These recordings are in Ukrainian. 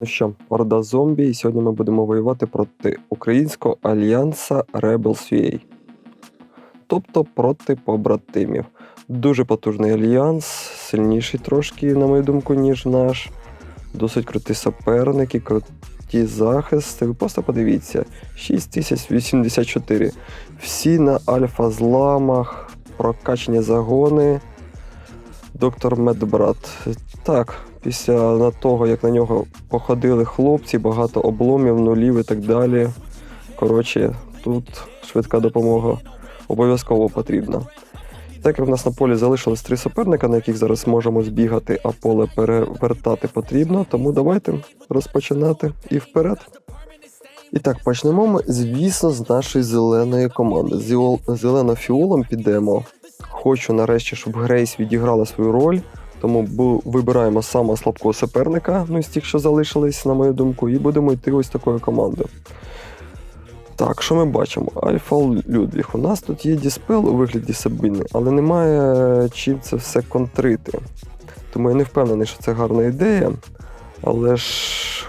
Ну що, Орда зомбі, і сьогодні ми будемо воювати проти українського альянса Rebels UA. Тобто проти побратимів. Дуже потужний альянс, сильніший трошки, на мою думку, ніж наш. Досить круті суперники, круті захисти. Ви просто подивіться: 6084. Всі на альфа-зламах, прокачані загони. Доктор Медбрат. Так, після того, як на нього походили хлопці, багато обломів, нулів і так далі. Коротше, тут швидка допомога обов'язково потрібна. Так як в нас на полі залишилось три суперника, на яких зараз можемо збігати, а поле перевертати потрібно, тому давайте розпочинати і вперед. І так, почнемо ми, звісно, з нашої зеленої команди. З зелено-фіолом підемо. Хочу нарешті, щоб Грейс відіграла свою роль. Тому вибираємо саме слабкого суперника, ну з тих, що залишились, на мою думку, і будемо йти ось такою командою. Так, що ми бачимо? Альфа Людвіг. У нас тут є діспел у вигляді Сабіни, але немає чим це все контрити. Тому я не впевнений, що це гарна ідея. Але ж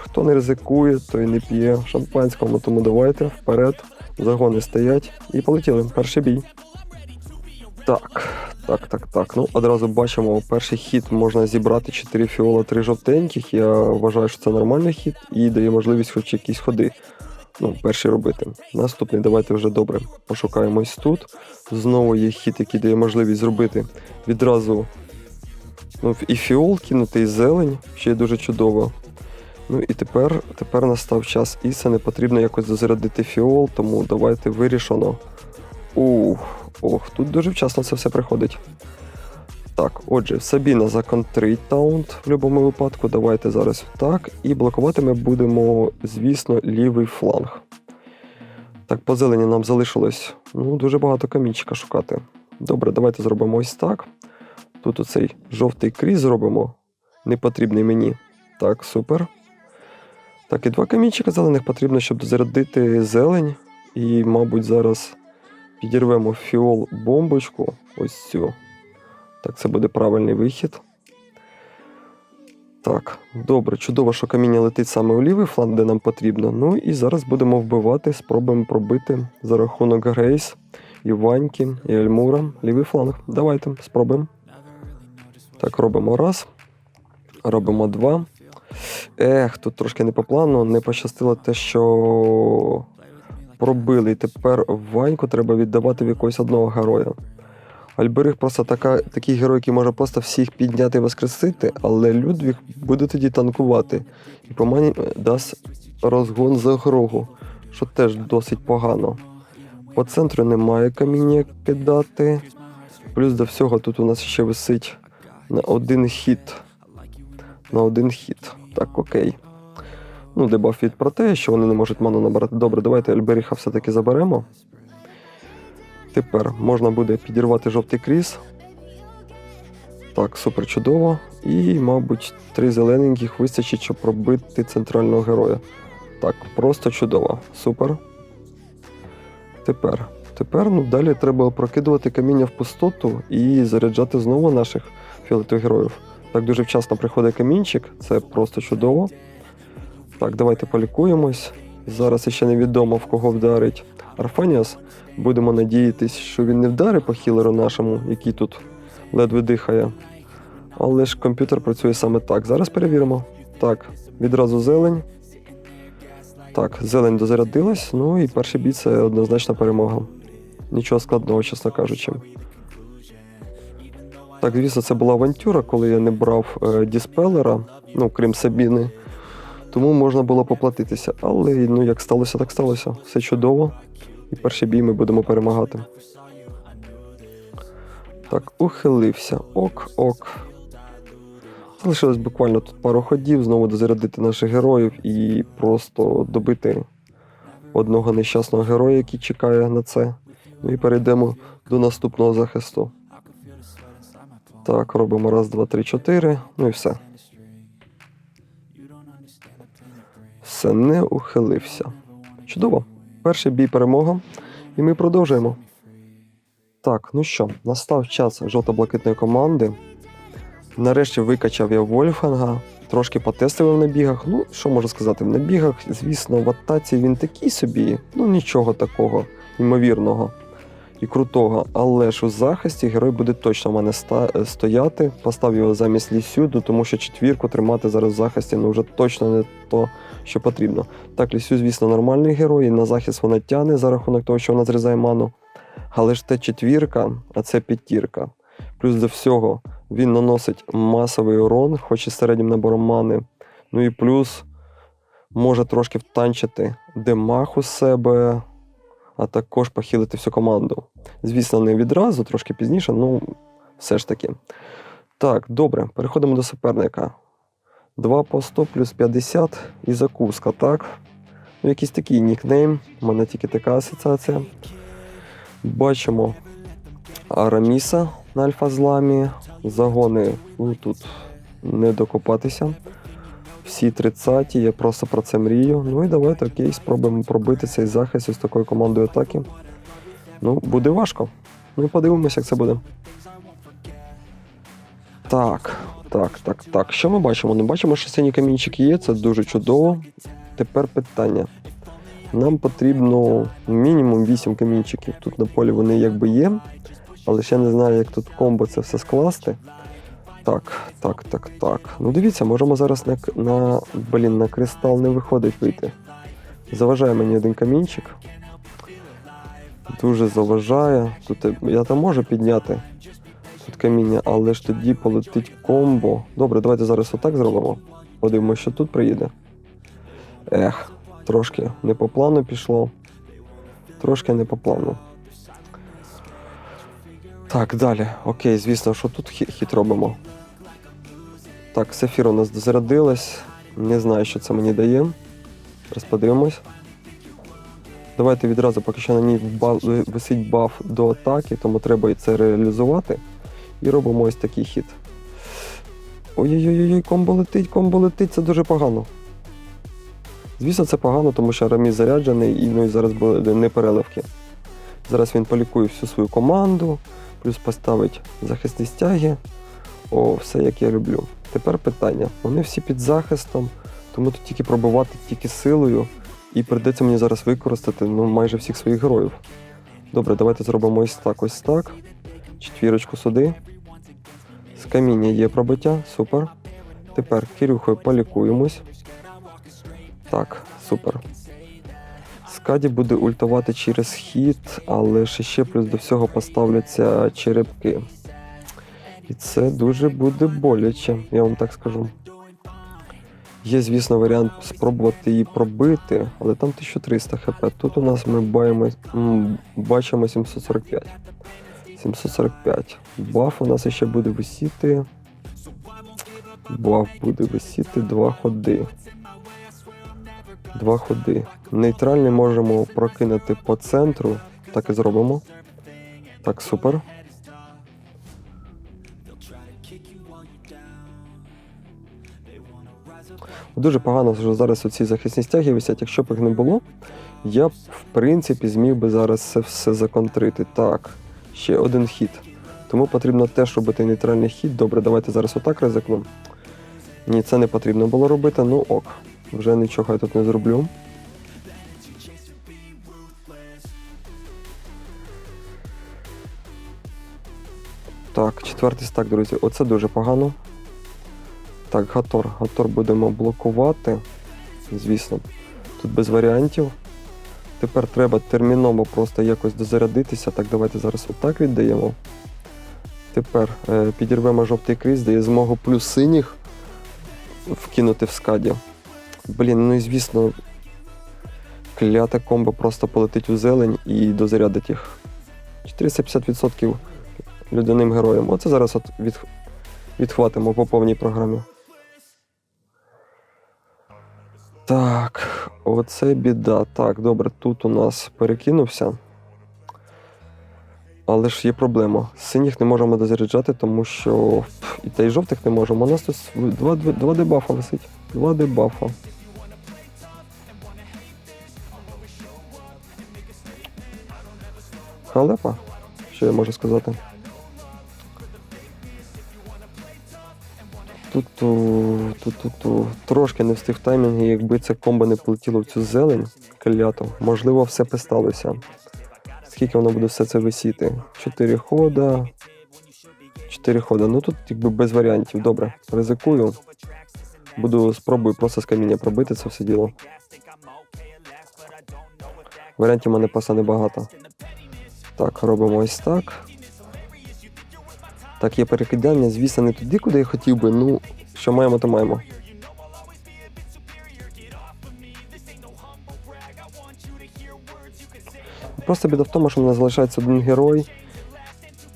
хто не ризикує, той не п'є шампанському, тому давайте вперед. Загони стоять і полетіли. Перший бій. Так, так, так, так. Ну, одразу бачимо, перший хід можна зібрати 4 фіола, 3 жовтеньких. Я вважаю, що це нормальний хід і дає можливість хоч якісь ходи. Ну, перший робити. Наступний, давайте вже добре пошукаємось тут. Знову є хід, який дає можливість зробити відразу ну, і фіол кинути, і зелень, що є дуже чудово. Ну і тепер, тепер настав час Іса, не потрібно якось дозарядити фіол, тому давайте вирішено. Ух, ох, тут дуже вчасно це все приходить. Так, отже, Сабіна законтрить таунт в будь-якому випадку. Давайте зараз так. І блокувати ми будемо, звісно, лівий фланг. Так, по зелені нам залишилось ну, дуже багато камінчика шукати. Добре, давайте зробимо ось так. Тут оцей жовтий кріс зробимо. Не потрібний мені. Так, супер. Так, і два камінчика зелених потрібно, щоб дозарядити зелень. І, мабуть, зараз підірвемо фіол бомбочку. Ось цю. Так, це буде правильний вихід. Так, добре, чудово, що каміння летить саме у лівий фланг, де нам потрібно. Ну і зараз будемо вбивати, спробуємо пробити за рахунок Грейс, і Ваньки, і Ельмура. Лівий фланг. Давайте спробуємо. Так, робимо раз. Робимо два. Ех, тут трошки не по плану, не пощастило те, що пробили. І тепер Ваньку треба віддавати в якогось одного героя. Альберих просто така, такий герой, який може просто всіх підняти і воскресити, але Людвіг буде тоді танкувати. І по мені дасть розгон за грогу, що теж досить погано. По центру немає каміння кидати. Плюс до всього тут у нас ще висить на один хід. На один хід. Так, окей. Ну, дебаф від про те, що вони не можуть ману набрати. Добре, давайте Альберіха все-таки заберемо. Тепер можна буде підірвати жовтий кріс. Так, супер чудово. І, мабуть, три зелененьких вистачить, щоб пробити центрального героя. Так, просто чудово. Супер. Тепер. Тепер ну, далі треба прокидувати каміння в пустоту і заряджати знову наших фіолетових героїв. Так дуже вчасно приходить камінчик, це просто чудово. Так, давайте полікуємось. Зараз ще невідомо в кого вдарить Арфаніас. Будемо надіятись, що він не вдарить по хілеру нашому, який тут ледве дихає. Але ж комп'ютер працює саме так. Зараз перевіримо. Так, відразу зелень. Так, зелень дозарядилась. Ну і перший бій це однозначна перемога. Нічого складного, чесно кажучи. Так, звісно, це була авантюра, коли я не брав е, діспелера, ну, крім Сабіни. Тому можна було поплатитися. Але ну, як сталося, так сталося. Все чудово. І перший бій ми будемо перемагати. Так, ухилився. Ок, ок. Залишилось буквально тут пару ходів, знову дозарядити наших героїв і просто добити одного нещасного героя, який чекає на це. Ну і перейдемо до наступного захисту. Так, робимо раз, два, три, чотири. Ну і все. Все, не ухилився. Чудово. Перший бій перемога. І ми продовжуємо. Так, ну що, настав час жовто-блакитної команди. Нарешті викачав я Вольфганга. Трошки потестив на бігах. Ну, що можу сказати, в набігах, звісно, в атаці він такий собі, ну нічого такого ймовірного і крутого. Але ж у захисті герой буде точно в мене стояти. Постав його замість лісюду, тому що четвірку тримати зараз в захисті ну вже точно не то, що потрібно. Так, лісю, звісно, нормальний герой, і на захист вона тягне за рахунок того, що вона зрізає ману. Але ж це четвірка, а це п'ятірка. Плюс до всього він наносить масовий урон, хоч і середнім набором мани. Ну і плюс може трошки втанчити демах у себе, а також похилити всю команду. Звісно, не відразу, трошки пізніше, ну все ж таки. Так, добре, переходимо до суперника. 2 по 100 плюс 50 і закуска, так? Ну, якийсь такий нікнейм, у мене тільки така асоціація. Бачимо Араміса на альфа-зламі. Загони ну, тут не докопатися. Всі 30 я просто про це мрію. Ну і давайте окей, спробуємо пробити цей захист із такою командою атаки. Ну, буде важко. Ну і подивимося, як це буде. Так, так, так, так. Що ми бачимо? Ну, бачимо, що синій камінчик є, це дуже чудово. Тепер питання. Нам потрібно мінімум 8 камінчиків. Тут на полі вони якби є, але ще не знаю, як тут комбо це все скласти. Так, так, так, так. Ну дивіться, можемо зараз на, на, блін, на кристал не виходить вийти. Заважає мені один камінчик. Дуже заважає. Тут е, я там можу підняти тут каміння, але ж тоді полетить комбо. Добре, давайте зараз отак зробимо. Подивимося, що тут приїде. Ех, трошки не по плану пішло. Трошки не по плану. Так, далі. Окей, звісно, що тут хі- хід робимо. Так, Сефір у нас дозарядилась. Не знаю, що це мені дає. Зараз подивимось. Давайте відразу, поки що на ній висить баф до атаки, тому треба і це реалізувати. І робимо ось такий хід. Ой-ой-ой, комбо летить, комбо летить, це дуже погано. Звісно, це погано, тому що Рамі заряджений і ну, і зараз були не переливки. Зараз він полікує всю свою команду, плюс поставить захисні стяги. О, все як я люблю. Тепер питання. Вони всі під захистом, тому тут тільки пробивати тільки силою. І прийдеться мені зараз використати ну, майже всіх своїх героїв. Добре, давайте зробимо ось так, ось так. Четвірочку сюди. З каміння є пробиття, супер. Тепер Кирюхою полікуємось. Так, супер. Скаді буде ультувати через хід, але ще плюс до всього поставляться черепки. І це дуже буде боляче, я вам так скажу. Є, звісно, варіант спробувати її пробити, але там 1300 хп. Тут у нас ми баємо, бачимо 745. 745. Баф у нас ще буде висіти. Баф буде висіти два ходи. Два ходи. Нейтральний можемо прокинути по центру. Так і зробимо. Так, супер. Дуже погано, що зараз оці захисні стяги висять. Якщо б їх не було, я б, в принципі, зміг би зараз це все законтрити. Так, ще один хід. Тому потрібно теж робити нейтральний хід. Добре, давайте зараз отак ризикнемо. Ні, це не потрібно було робити, ну ок. Вже нічого я тут не зроблю. Так, четвертий стак, друзі. Оце дуже погано. Так, Гатор. Гатор будемо блокувати. Звісно, тут без варіантів. Тепер треба терміново просто якось дозарядитися. Так, давайте зараз отак віддаємо. Тепер е, підірвемо жовтий кріс, дає змогу плюс синіх вкинути в скаді. Блін, ну і звісно, кляте комбо просто полетить у зелень і дозарядить їх. 450% людяним героям. Оце зараз от від, відхватимо по повній програмі. Так, оце біда. Так, добре, тут у нас перекинувся. Але ж є проблема. Синіх не можемо дозаряджати, тому що і та й жовтих не можемо. У нас тут два, два, дебафа висить. Два дебафа. Халепа? Що я можу сказати? Ту-ту, ту-ту-ту. Трошки не встиг таймінг, і якби це комбо не полетіло в цю зелень кляту, можливо, все б сталося. Скільки воно буде все це висіти? Чотири хода. Чотири хода. Ну тут якби без варіантів. Добре, ризикую. Буду спробую просто з каміння пробити це все діло. Варіантів у мене просто небагато. Так, робимо ось так. Так, є перекидання, звісно, не туди, куди я хотів би. Ну, що маємо, то маємо. Просто біда в тому, що в мене залишається один герой,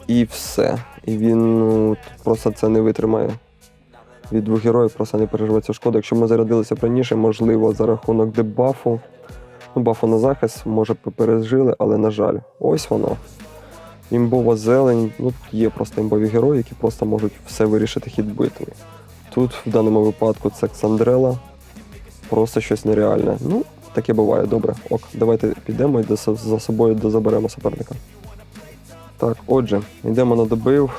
і все. І він ну, просто це не витримає. Від двох героїв просто не переживе цю шкоду. Якщо ми зарядилися раніше, можливо, за рахунок дебафу. Ну, бафу на захист, може пережили, але на жаль, ось воно. Імбова зелень, ну є просто імбові герої, які просто можуть все вирішити хід битви. Тут в даному випадку це Ксандрела. Просто щось нереальне. Ну, таке буває, добре. Ок, давайте підемо і за собою дозаберемо суперника. Так, отже, йдемо на добив.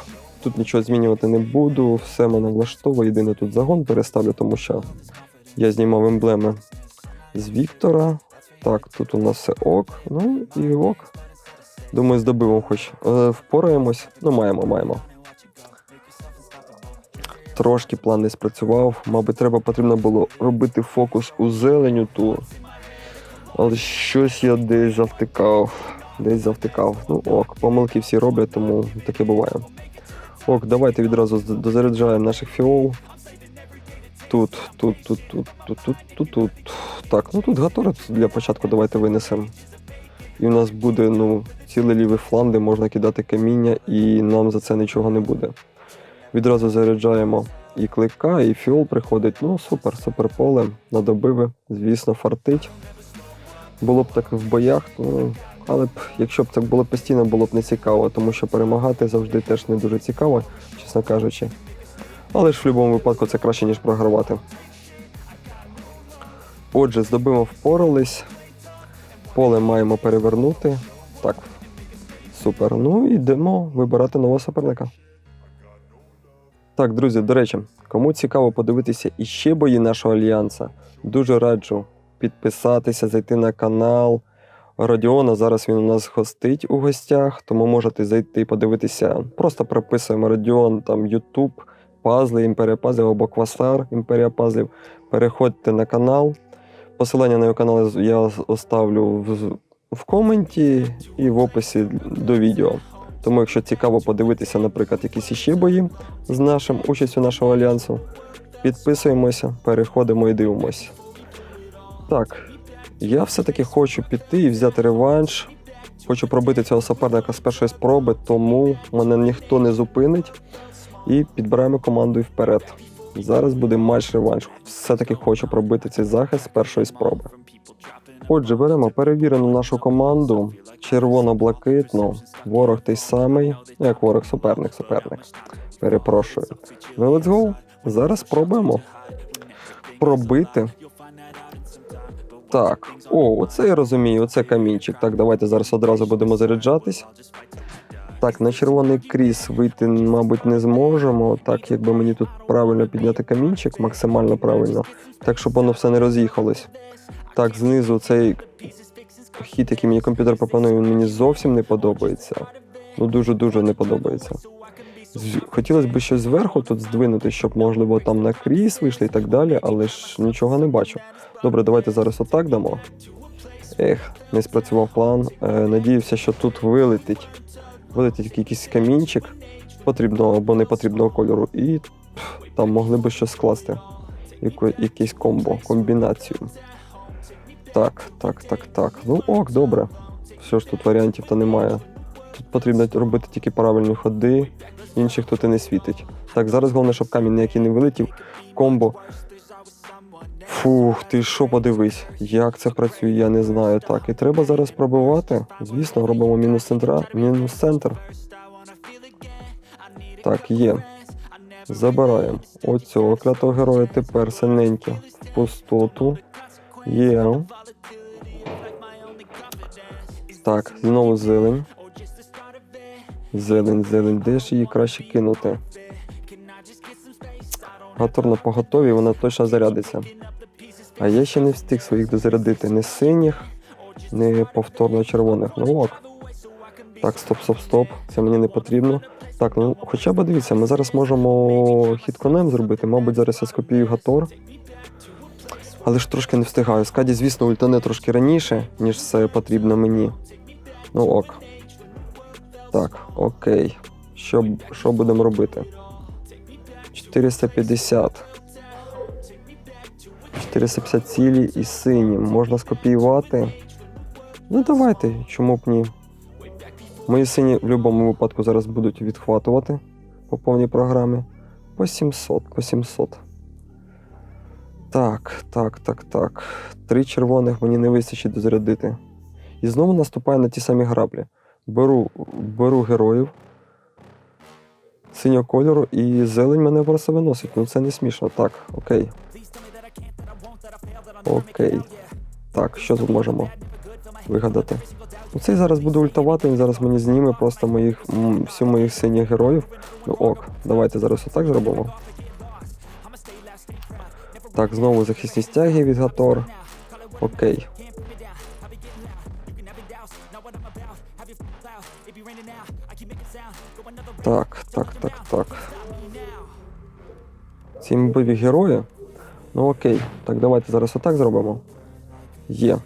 Тут нічого змінювати не буду, все мене влаштовує. Єдине тут загон переставлю, тому що я знімав емблеми з Віктора. Так, тут у нас все ок. Ну і ок. Думаю, з добивом хоч е, впораємось. Ну, маємо, маємо. Трошки план не спрацював. Мабуть, треба потрібно було робити фокус у зеленю ту. Але щось я десь завтикав. Десь завтикав. Ну ок, помилки всі роблять, тому таке буває. Ок, давайте відразу дозаряджаємо наших фіол. Тут, тут, тут, тут, тут, тут, тут, тут. Так, ну тут гатори для початку давайте винесемо. І в нас буде ну, цілий лівий фланг, де можна кидати каміння, і нам за це нічого не буде. Відразу заряджаємо і клика, і фіол приходить. Ну, супер, супер поле, на добиви, звісно, фартить. Було б так в боях, ну, але б, якщо б це було постійно, було б не цікаво, тому що перемагати завжди теж не дуже цікаво, чесно кажучи. Але ж в будь-якому випадку це краще, ніж програвати. Отже, з добивом впорались. Поле маємо перевернути. Так. Супер. Ну йдемо вибирати нового суперника. Так, друзі, до речі, кому цікаво подивитися іще бої нашого альянса, дуже раджу підписатися, зайти на канал. Родіона зараз він у нас гостить у гостях, тому можете зайти і подивитися. Просто прописуємо Родіон, там YouTube, пазли, імперія пазлів або Квасар, імперія пазлів. Переходьте на канал. Посилання на його канал я оставлю в, в коменті і в описі до відео. Тому, якщо цікаво подивитися, наприклад, якісь іще бої з нашим участю нашого альянсу, підписуємося, переходимо і дивимося. Так, я все-таки хочу піти і взяти реванш. Хочу пробити цього суперника з першої спроби, тому мене ніхто не зупинить. І підбираємо команду і вперед. Зараз буде матч реванш. Все-таки хочу пробити цей захист з першої спроби. Отже, беремо перевірену нашу команду. Червоно-блакитну. Ворог той самий. Як ворог, суперник, суперник. Перепрошую. Ну, let's go. Зараз спробуємо пробити. Так, о, оце я розумію, оце камінчик. Так, давайте зараз одразу будемо заряджатись. Так, на червоний кріс вийти, мабуть, не зможемо. Так, якби мені тут правильно підняти камінчик, максимально правильно, так, щоб воно все не роз'їхалось. Так, знизу цей хід, який мені комп'ютер пропонує, він мені зовсім не подобається. Ну, дуже-дуже не подобається. Хотілося б щось зверху тут здвинути, щоб, можливо, там на кріс вийшли і так далі, але ж нічого не бачу. Добре, давайте зараз отак дамо. Ех, не спрацював план. Е, надіявся, що тут вилетить. Вилетить якийсь камінчик потрібного або непотрібного кольору, і там могли би щось скласти. Яку, якийсь комбо, комбінацію. Так, так, так, так. Ну ок, добре. Все ж тут варіантів то немає. Тут потрібно робити тільки правильні ходи, інших тут і не світить. Так, зараз головне, щоб камінь ніякий не вилетів. Комбо. Фух, ти що подивись, як це працює, я не знаю. Так, і треба зараз пробивати. Звісно, робимо мінус центра, мінус центр. Так, є. Забираємо. Оцього клятого героя тепер сильненько в пустоту. Є. Так, знову зелень. Зелень, зелень. Де ж її краще кинути? Гатор на поготові, вона точно зарядиться. А я ще не встиг своїх дозарядити ні синіх, ні повторно червоних. Ну ок. Так, стоп, стоп, стоп. Це мені не потрібно. Так, ну хоча б дивіться, ми зараз можемо хід конем зробити. Мабуть, зараз я скопію Гатор. Але ж трошки не встигаю. Скаді, звісно, ультане трошки раніше, ніж це потрібно мені. Ну ок. Так, окей. Що, що будемо робити? 450. 450 цілі і сині. Можна скопіювати. Ну давайте, чому б ні. Мої сині в будь-якому випадку зараз будуть відхватувати по повній програмі. По 700, по 700. Так, так, так, так. Три червоних мені не вистачить дозарядити. І знову наступаю на ті самі граблі. Беру, беру героїв синього кольору і зелень мене просто виносить. Ну це не смішно. Так, окей. Окей. Так, що тут можемо вигадати? Ну цей зараз буде ультувати, він зараз мені зніме просто моїх, всю моїх синіх героїв. Ну ок, давайте зараз отак зробимо. Так, знову захисні стяги від Гатор. Окей. Так, так, так, так. Ці мобові герої. Ну окей. Так, давайте зараз отак зробимо. Є.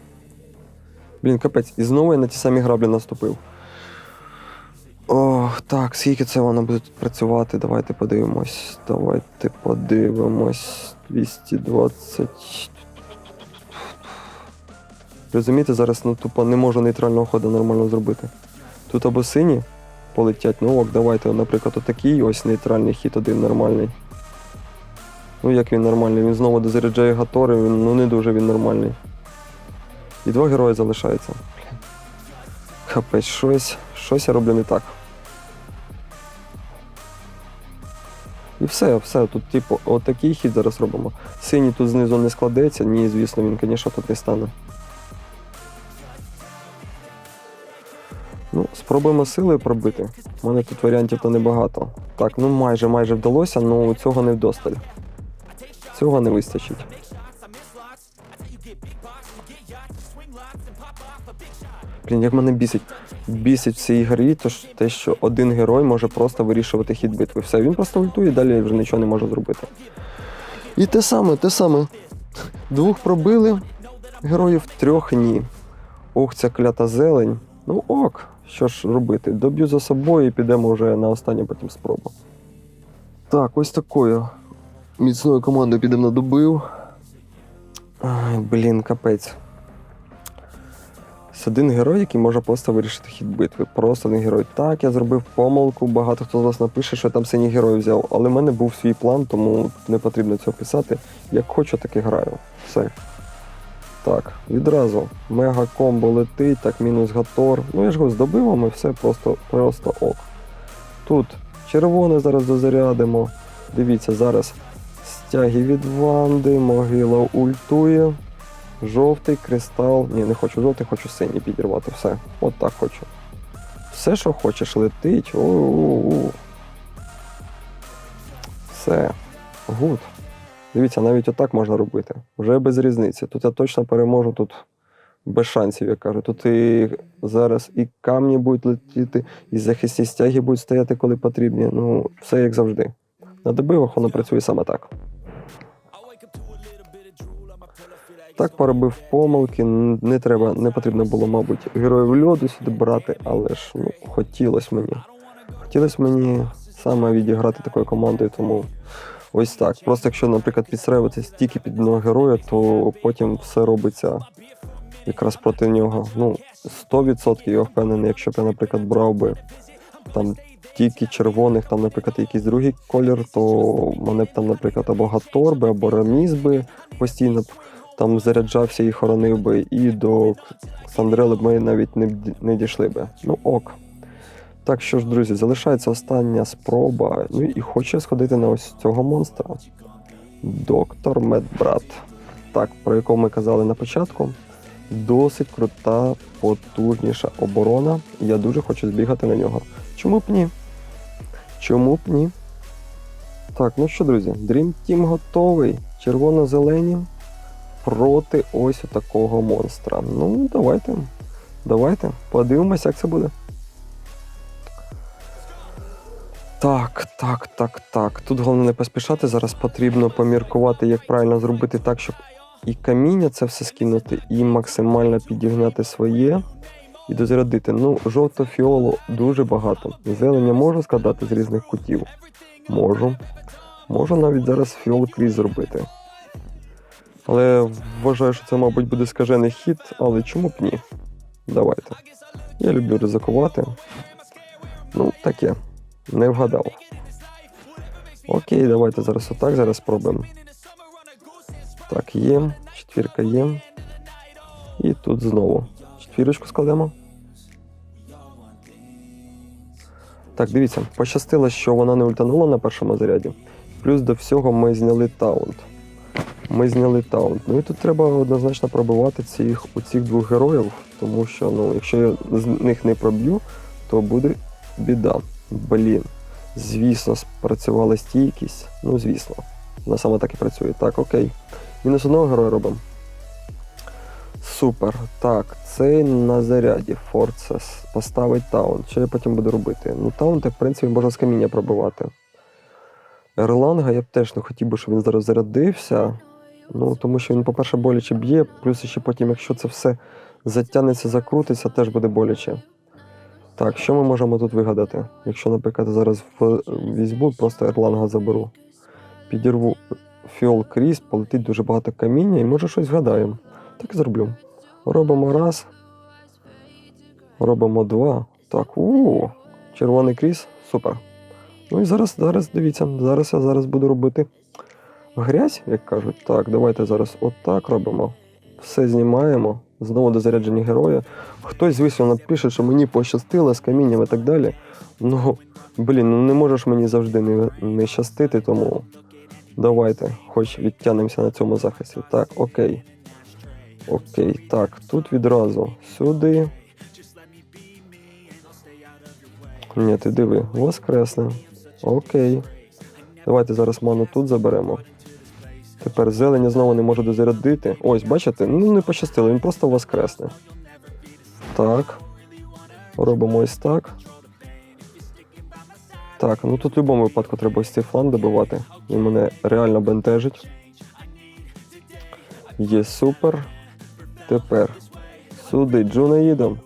Блін, капець, і знову я на ті самі граблі наступив. Ох, так, скільки це воно буде тут працювати? Давайте подивимось. Давайте подивимось. 220. Розумієте, зараз ну, тупо не можу нейтрального ходу нормально зробити. Тут або сині полетять, ну ок, давайте, наприклад, отакий ось нейтральний хід один нормальний. Ну як він нормальний? Він знову дозаряджає гатори, він, ну не дуже він нормальний. І два герої залишаються. Капець, щось, щось я роблю не так. І все, все. Тут, типу, отакий хід зараз робимо. Синій тут знизу не складеться, ні, звісно, він, звісно, тут не стане. Ну, спробуємо силою пробити. У мене тут варіантів то небагато. Так, ну майже майже вдалося, але цього не вдосталь. Цього не вистачить. Блін, як мене бісить. Бісить в цій грі, то ж те, що один герой може просто вирішувати хід битви. Все, він просто ультує далі вже нічого не може зробити. І те саме, те саме. Двох пробили, героїв трьох ні. Ох, ця клята зелень. Ну ок, що ж робити? Доб'ю за собою і підемо вже на останню потім спробу. Так, ось такою міцною командою підемо на добив. Ай, блін, капець. Це один герой, який може просто вирішити хід битви. Просто один герой. Так, я зробив помилку, багато хто з вас напише, що я там синій герой взяв, але в мене був свій план, тому не потрібно цього писати. Як хочу, так і граю. Все. Так, відразу мега комбо летить, так, мінус гатор. Ну я ж його здобив, і все просто, просто ок. Тут червоне зараз дозарядимо. Дивіться, зараз стяги від Ванди, могила ультує. Жовтий кристал. Ні, не хочу жовтий, хочу синій підірвати. Все. От так хочу. Все, що хочеш, летить. У-у-у. Все. Гуд. Дивіться, навіть отак можна робити. Вже без різниці. Тут я точно переможу, тут без шансів, я кажу. Тут і зараз і камні будуть летіти, і захисні стяги будуть стояти, коли потрібні. Ну, все як завжди. На добивах воно працює саме так. Так поробив помилки. Не треба, не потрібно було, мабуть, героїв льоду сюди брати, але ж ну, хотілося мені. Хотілося мені саме відіграти такою командою, тому ось так. Просто якщо, наприклад, підстраюватися тільки під одного героя, то потім все робиться якраз проти нього. Ну, 100% я впевнений, якщо б я, наприклад, брав би там тільки червоних, там, наприклад, якийсь другий колір, то мене б там, наприклад, або Гатор би, або Раміс би постійно б там заряджався і хоронив би, і до Ксандрели б ми навіть не, не дійшли би. Ну ок. Так що ж, друзі, залишається остання спроба. Ну і хочу сходити на ось цього монстра. Доктор Медбрат. Так, про якого ми казали на початку. Досить крута, потужніша оборона. Я дуже хочу збігати на нього. Чому б ні? Чому б ні? Так, ну що, друзі, Dream Team готовий. Червоно-зелені проти ось такого монстра. Ну, давайте. Давайте, подивимося, як це буде. Так, так, так, так. Тут головне не поспішати. Зараз потрібно поміркувати, як правильно зробити так, щоб і каміння це все скинути, і максимально підігнати своє і дозарядити. Ну, жовто-фіолу дуже багато. Зелення можу складати з різних кутів. Можу. Можу навіть зараз фіол крізь зробити. Але вважаю, що це, мабуть, буде скажений хід, але чому б ні? Давайте. Я люблю ризикувати. Ну, таке. Не вгадав. Окей, давайте зараз отак зараз спробуємо. Так, є. Четвірка є. І тут знову. Четвірочку складемо. Так, дивіться, пощастило, що вона не ультанула на першому заряді. Плюс до всього ми зняли таунт. Ми зняли таунт. Ну і тут треба однозначно пробивати цих, цих двох героїв, тому що ну, якщо я з них не проб'ю, то буде біда. Блін. Звісно, спрацювала стійкість. Ну, звісно. Вона саме так і працює. Так, окей. Мінус одного героя робимо. Супер. Так, цей на заряді Форцес поставить таунт. Що я потім буду робити? Ну, таунт, в принципі, можна з каміння пробивати. Ерланга я б теж не хотів би, щоб він зараз зарядився. Ну, тому що він, по-перше, боляче б'є, плюс ще потім, якщо це все затягнеться, закрутиться, теж буде боляче. Так, що ми можемо тут вигадати? Якщо, наприклад, зараз в- візьму, просто Ерланга заберу. Підірву фіол крізь, полетить дуже багато каміння і може щось згадаємо. Так і зроблю. Робимо раз. Робимо два. Так, у червоний кріс, супер. Ну і зараз, зараз дивіться, зараз я зараз буду робити грязь, як кажуть. Так, давайте зараз отак робимо. Все знімаємо. Знову до зарядження героя. Хтось, звісно, напише, що мені пощастило з камінням і так далі. Ну, блін, ну не можеш мені завжди не, не щастити, тому давайте, хоч відтягнемося на цьому захисті. Так, окей. Окей, так, тут відразу сюди. Ні, ти диви, воскресне. Окей. Давайте зараз ману тут заберемо. Тепер зелення знову не можу дозарядити. Ось, бачите? Ну не пощастило, він просто воскресне. Так. Робимо ось так. Так, ну тут в будь-якому випадку треба ось цей фланг добивати. Він мене реально бентежить. Є супер. Тепер сюди Джунаїдом.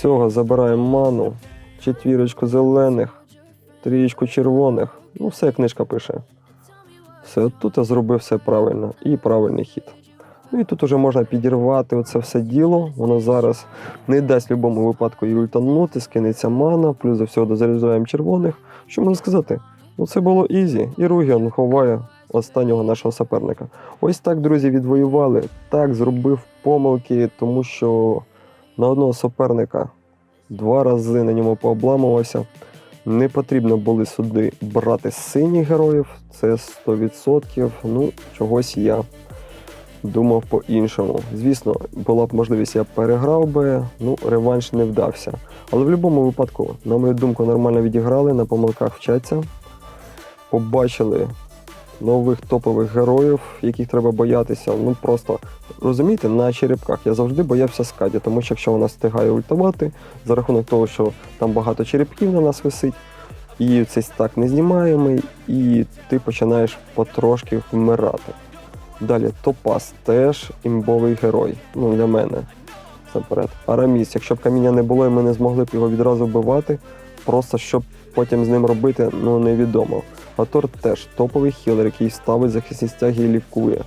Цього забираємо ману, четвірочку зелених, трієчку червоних. Ну, все книжка пише. Все, тут я зробив все правильно і правильний хід. Ну і тут уже можна підірвати оце все діло. Воно зараз не дасть в будь-якому випадку і ультанути, скинеться мана, плюс до всього дозаряджаємо червоних. Що можна сказати? Ну це було ізі. І Ругіон ховає останнього нашого суперника. Ось так, друзі, відвоювали. Так, зробив помилки, тому що на одного суперника два рази на ньому пообламувався. Не потрібно були сюди брати синіх героїв, це 100%. Ну, чогось я думав по-іншому. Звісно, була б можливість, я переграв би, ну, реванш не вдався. Але в будь-якому випадку, на мою думку, нормально відіграли, на помилках вчаться. Побачили нових топових героїв, яких треба боятися. Ну просто розумієте, на черепках я завжди боявся скаді, тому що якщо вона встигає ультувати, за рахунок того, що там багато черепків на нас висить, і цей стак незнімаємий, і ти починаєш потрошки вмирати. Далі Топас теж імбовий герой. Ну, для мене. Заперед. Араміс, якщо б каміння не було, і ми не змогли б його відразу вбивати, просто щоб потім з ним робити, ну невідомо. Гатор теж топовий хілер, який ставить захисні стяги і лікує.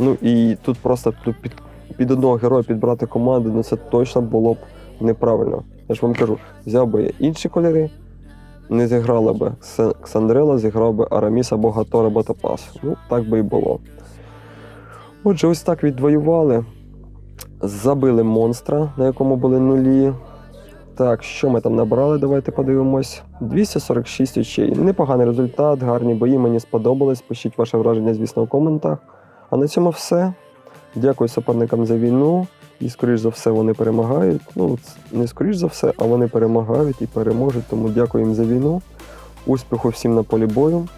Ну і тут просто тут під, під одного героя підбрати команду, ну це точно було б неправильно. Я ж вам кажу, взяв би я інші кольори, не зіграла би Ксандрела, зіграв би Араміс або Гатор, або Топас. Ну, так би і було. Отже, ось так відвоювали. Забили монстра, на якому були нулі. Так, що ми там набрали? Давайте подивимось. 246 очей. Непоганий результат, гарні бої, мені сподобались. Пишіть ваше враження, звісно, у коментах. А на цьому все. Дякую суперникам за війну. І, скоріш за все, вони перемагають. Ну, не скоріш за все, а вони перемагають і переможуть. Тому дякую їм за війну. Успіху всім на полі бою,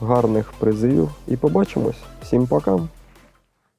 гарних призивів і побачимось. Всім пока!